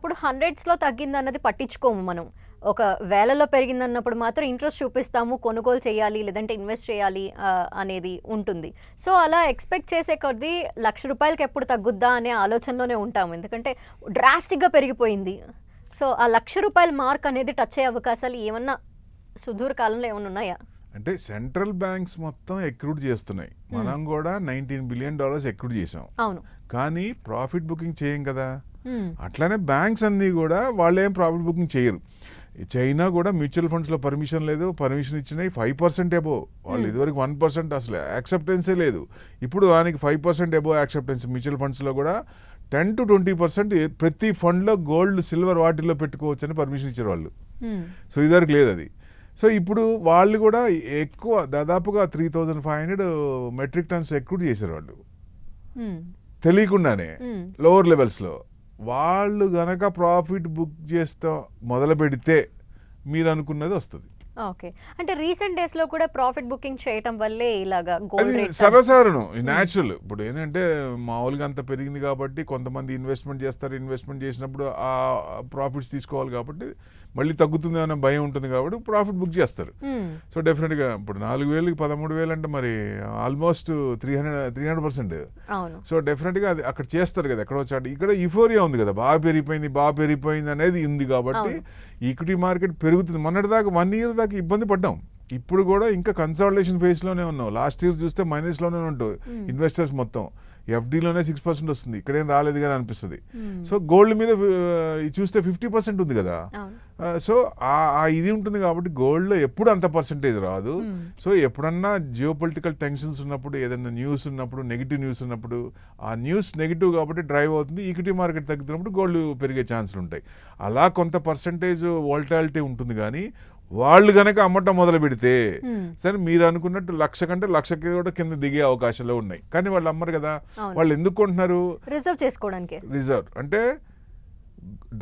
ఇప్పుడు హండ్రెడ్స్లో తగ్గింది అన్నది పట్టించుకోము మనం. ఒక వేలలో పెరిగిందన్నప్పుడు మాత్రం ఇంట్రెస్ట్ చూపిస్తాము కొనుగోలు చేయాలి లేదంటే ఇన్వెస్ట్ చేయాలి అనేది ఉంటుంది. సో అలా ఎక్స్పెక్ట్ చేసే కొద్దీ లక్ష రూపాయలకి ఎప్పుడు తగ్గుద్దా అనే ఆలోచనలోనే ఉంటాము. ఎందుకంటే డ్రాస్టిక్గా పెరిగిపోయింది. సో ఆ లక్ష రూపాయల మార్క్ అనేది టచ్ అయ్యే అవకాశాలు ఏమన్నా సుదూర కాలంలో ఏమైనా ఉన్నాయా? అంటే సెంట్రల్ బ్యాంక్స్ మొత్తం ఎక్రూట్ చేస్తున్నాయి. మనం కూడా నైన్టీన్ బిలియన్ డాలర్స్ ఎక్రూట్ చేసాం అవును. కానీ ప్రాఫిట్ బుకింగ్ చేయం కదా. అట్లానే బ్యాంక్స్ అన్నీ కూడా వాళ్ళు ఏం ప్రాఫిట్ బుకింగ్ చేయరు. చైనా కూడా మ్యూచువల్ ఫండ్స్లో పర్మిషన్ లేదు పర్మిషన్ ఇచ్చినాయి ఫైవ్ పర్సెంట్ ఎబో వాళ్ళు ఇదివరకు వన్ పర్సెంట్ అసలు యాక్సెప్టెన్సే లేదు. ఇప్పుడు దానికి five percent above acceptance mutual ఫండ్స్లో కూడా టెన్ టు ట్వంటీ పర్సెంట్ ప్రతి ఫండ్లో గోల్డ్ సిల్వర్ వాటిల్లో పెట్టుకోవచ్చు అని పర్మిషన్ ఇచ్చారు వాళ్ళు. మ్మ్. సో ఇదివరకు లేదు అది. సో ఇప్పుడు వాళ్ళు కూడా ఎక్కువ దాదాపుగా three thousand five hundred metric tons ఎక్కువ చేశారు వాళ్ళు. తెలియకుండానే. లోవర్ లెవెల్స్లో. వాళ్ళు గనక ప్రాఫిట్ బుక్ చేస్తా మొదలు పెడితే మీరు అనుకున్నది వస్తుంది. ఓకే. అంటే రీసెంట్ డేస్లో కూడా ప్రాఫిట్ బుకింగ్ చేయటం వల్లే ఇలాగా గోల్డ్ రేట్ సర్వసాధారణం. న్యాచురల్. ఇప్పుడు ఏంటంటే మామూలుగా అంత పెరిగింది కాబట్టి కొంతమంది ఇన్వెస్ట్మెంట్ చేస్తారు. ఇన్వెస్ట్మెంట్ చేసినప్పుడు ఆ ప్రాఫిట్స్ తీసుకోవాలి కాబట్టి మళ్ళీ తగ్గుతుంది అనే భయం ఉంటుంది కాబట్టి ప్రాఫిట్ బుక్ చేస్తారు. సో డెఫినెట్గా ఇప్పుడు నాలుగు వేలకి పదమూడు వేలు అంటే మరి almost three hundred three hundred percent. So డెఫినెట్గా అది అక్కడ చేస్తారు కదా ఎక్కడో చాటు. ఇక్కడ యుఫోరియా ఉంది కదా బాగా పెరిగిపోయింది బాగా పెరిగిపోయింది అనేది ఉంది కాబట్టి ఈక్విటీ మార్కెట్ పెరుగుతుంది. మొన్నటిదాకా వన్ ఇయర్ దాకా ఇబ్బంది పడ్డాం. ఇప్పుడు కూడా ఇంకా కన్సాలిడేషన్ ఫేజ్లోనే ఉన్నాం. లాస్ట్ ఇయర్ చూస్తే మైనస్లోనే ఉంటాం ఇన్వెస్టర్స్ మొత్తం. ఎఫ్డీలోనే సిక్స్ పర్సెంట్ వస్తుంది. ఇక్కడేం రాలేదు కానీ అనిపిస్తుంది. సో గోల్డ్ మీద ఇది చూస్తే ఫిఫ్టీ పర్సెంట్ ఉంది కదా. సో ఆ ఆ ఇది ఉంటుంది కాబట్టి గోల్డ్లో ఎప్పుడు అంత పర్సంటేజ్ రాదు. సో ఎప్పుడన్నా జియో పొలిటికల్ టెన్షన్స్ ఉన్నప్పుడు ఏదైనా న్యూస్ ఉన్నప్పుడు నెగిటివ్ న్యూస్ ఉన్నప్పుడు ఆ న్యూస్ నెగిటివ్ కాబట్టి డ్రైవ్ అవుతుంది. ఈక్విటీ మార్కెట్ తగ్గుతున్నప్పుడు గోల్డ్ పెరిగే ఛాన్సులు ఉంటాయి. అలా కొంత పర్సంటేజ్ వోల్టాలిటీ ఉంటుంది కానీ వాళ్ళు గనక అమ్మటం మొదలు పెడితే. సరే మీరు అనుకున్నట్టు లక్ష కంటే లక్షకి కూడా కింద దిగే అవకాశాలు ఉన్నాయి కానీ వాళ్ళు అమ్మరు కదా. వాళ్ళు ఎందుకు కొంటున్నారు రిజర్వ్ చేసుకోవడానికి రిజర్వ్ అంటే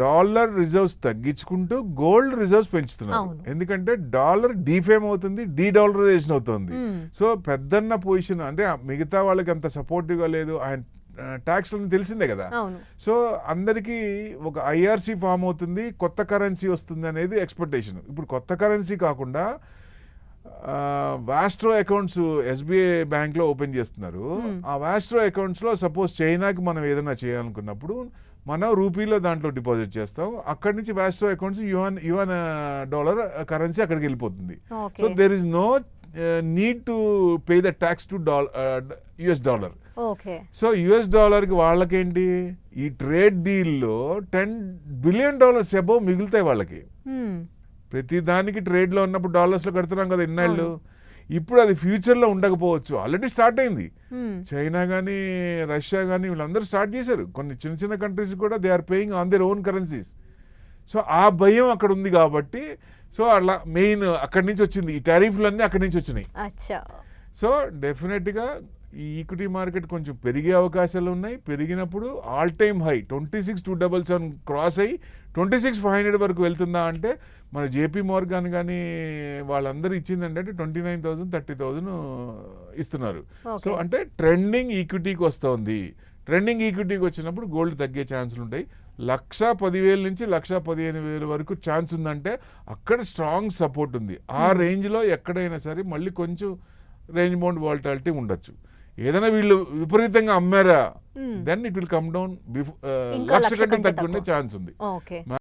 డాలర్ రిజర్వ్స్ తగ్గించుకుంటూ గోల్డ్ రిజర్వ్స్ పెంచుతున్నారు. ఎందుకంటే డాలర్ డీఫేమ్ అవుతుంది డీ డాలరైజేషన్ అవుతుంది. సో పెద్దన్న పొజిషన్ అంటే మిగతా వాళ్ళకి అంత సపోర్టివ్గా లేదు ఆయన ట్యాక్స్ తెలిసిందే కదా. సో అందరికీ ఒక ఐఆర్సీ ఫామ్ అవుతుంది కొత్త కరెన్సీ వస్తుంది అనేది ఎక్స్పెక్టేషన్ ఇప్పుడు కొత్త కరెన్సీ కాకుండా వాస్ట్రో అకౌంట్స్ ఎస్బీఐ బ్యాంక్లో ఓపెన్ చేస్తున్నారు. ఆ వాస్ట్రో అకౌంట్స్లో సపోజ్ చైనాకి మనం ఏదైనా చేయాలనుకున్నప్పుడు మనం రూపీలో దాంట్లో డిపాజిట్ చేస్తాం. అక్కడి నుంచి vostro accounts yuan yuan dollar currency అక్కడికి వెళ్ళిపోతుంది. So there is no need to pay the tax to dollar US dollar so US డాలర్కి వాళ్ళకేంటి? ఈ ట్రేడ్ డీల్లో టెన్ బిలియన్ డాలర్స్ అబౌవ్ మిగులుతాయి వాళ్ళకి. ప్రతి దానికి ట్రేడ్లో ఉన్నప్పుడు డాలర్స్లో కడుతున్నాం కదా ఇన్నాళ్ళు. ఇప్పుడు అది ఫ్యూచర్లో ఉండకపోవచ్చు. ఆల్రెడీ స్టార్ట్ అయింది. చైనా కానీ రష్యా కానీ వీళ్ళందరూ స్టార్ట్ చేశారు. కొన్ని చిన్న చిన్న కంట్రీస్ కూడా they are paying on their own currencies. So ఆ భయం అక్కడ ఉంది కాబట్టి సో అలా మెయిన్ అక్కడి నుంచి వచ్చింది. ఈ టారిఫ్లన్నీ అక్కడి నుంచి వచ్చినాయి. సో డెఫినెట్గా ఈ ఈక్విటీ మార్కెట్ కొంచెం పెరిగే అవకాశాలు ఉన్నాయి. పెరిగినప్పుడు all time high. Twenty six two double seven cross అయ్యి ట్వంటీ సిక్స్ ఫైవ్ హండ్రెడ్ వరకు వెళ్తుందా అంటే మన జేపీ మార్గాన్ కానీ వాళ్ళందరూ ఇచ్చింది అంటే twenty nine thousand thirty thousand ఇస్తున్నారు. సో. అంటే ట్రెండింగ్ ఈక్విటీకి వస్తుంది. ట్రెండింగ్ ఈక్విటీకి వచ్చినప్పుడు గోల్డ్ తగ్గే ఛాన్సులు ఉంటాయి. లక్ష పదివేల నుంచి లక్ష పదిహేను వేల వరకు ఛాన్స్ ఉందంటే అక్కడ స్ట్రాంగ్ సపోర్ట్ ఉంది. ఆ రేంజ్లో ఎక్కడైనా సరే మళ్ళీ కొంచెం రేంజ్ బౌండ్ వాలిటాలిటీ ఉండొచ్చు. ఏదైనా వీళ్ళు విపరీతంగా అమ్మారా. Then it will come down lakh కంటే తక్కువ. ఛాన్స్ ఉంది